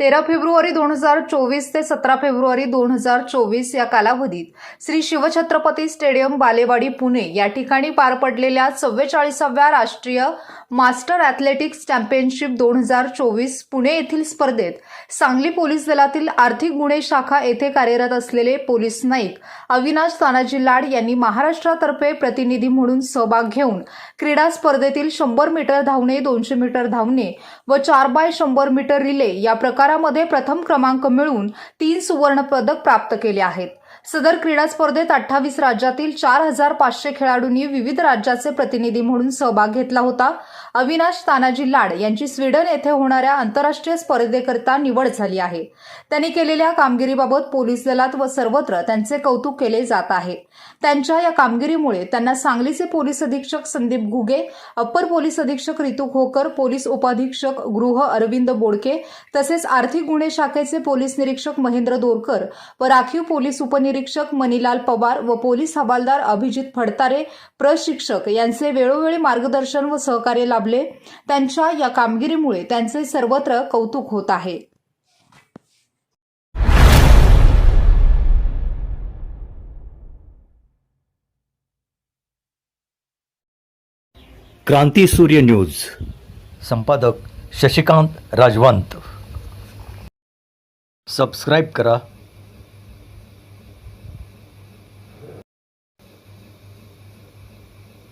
तेरा फेब्रुवारी दोन हजार चोवीस ते सतरा फेब्रुवारी दोन हजार चोवीस या कालावधीत श्री शिवछत्रपती स्टेडियम बालेवाडी पुणे या ठिकाणी पार पडलेल्या चव्वेचाळीसाव्या राष्ट्रीय मास्टर ॲथलेटिक्स चॅम्पियनशिप दोन हजार चोवीस पुणे येथील स्पर्धेत सांगली पोलीस दलातील आर्थिक गुन्हे शाखा येथे कार्यरत असलेले पोलीस नाईक अविनाश तानाजी लाड यांनी महाराष्ट्रातर्फे प्रतिनिधी म्हणून सहभाग घेऊन क्रीडा स्पर्धेतील शंभर मीटर धावणे दोनशे मीटर धावणे व चार बाय शंभर मीटर रिले या प्रकार प्रकारामध्ये प्रथम क्रमांक मिळवून तीन सुवर्ण पदक प्राप्त केले आहेत. सदर क्रीडा स्पर्धेत अठ्ठावीस राज्यातील चार हजार पाचशे खेळाडूंनी विविध राज्याचे प्रतिनिधी म्हणून सहभाग घेतला होता. अविनाश तानाजी लाड यांची स्वीडन येथे होणाऱ्या आंतरराष्ट्रीय स्पर्धेकरिता निवड झाली आहे. त्यांनी केलेल्या कामगिरीबाबत पोलीस दलात व सर्वत्र त्यांचे कौतुक केले जात आहे. त्यांच्या या कामगिरीमुळे त्यांना सांगलीचे पोलीस अधीक्षक संदीप घुगे अप्पर पोलीस अधीक्षक रितू खोकर पोलीस उपाधीक्षक गृह अरविंद बोडके तसेच आर्थिक गुन्हे शाखेचे पोलीस निरीक्षक महेंद्र दोरकर व राखीव पोलीस उपनिरीक्षक मनीलाल पवार व पोलीस हवालदार अभिजित फडतारे प्रशिक्षक यांचे वेळोवेळी मार्गदर्शन व सहकार्य लाभले. त्यांच्या या कामगिरीमुळे त्यांचे सर्वत्र कौतुक होत आहे. क्रांती सूर्य न्यूज. संपादक शशिकांत राजवंत. सबस्क्राईब करा.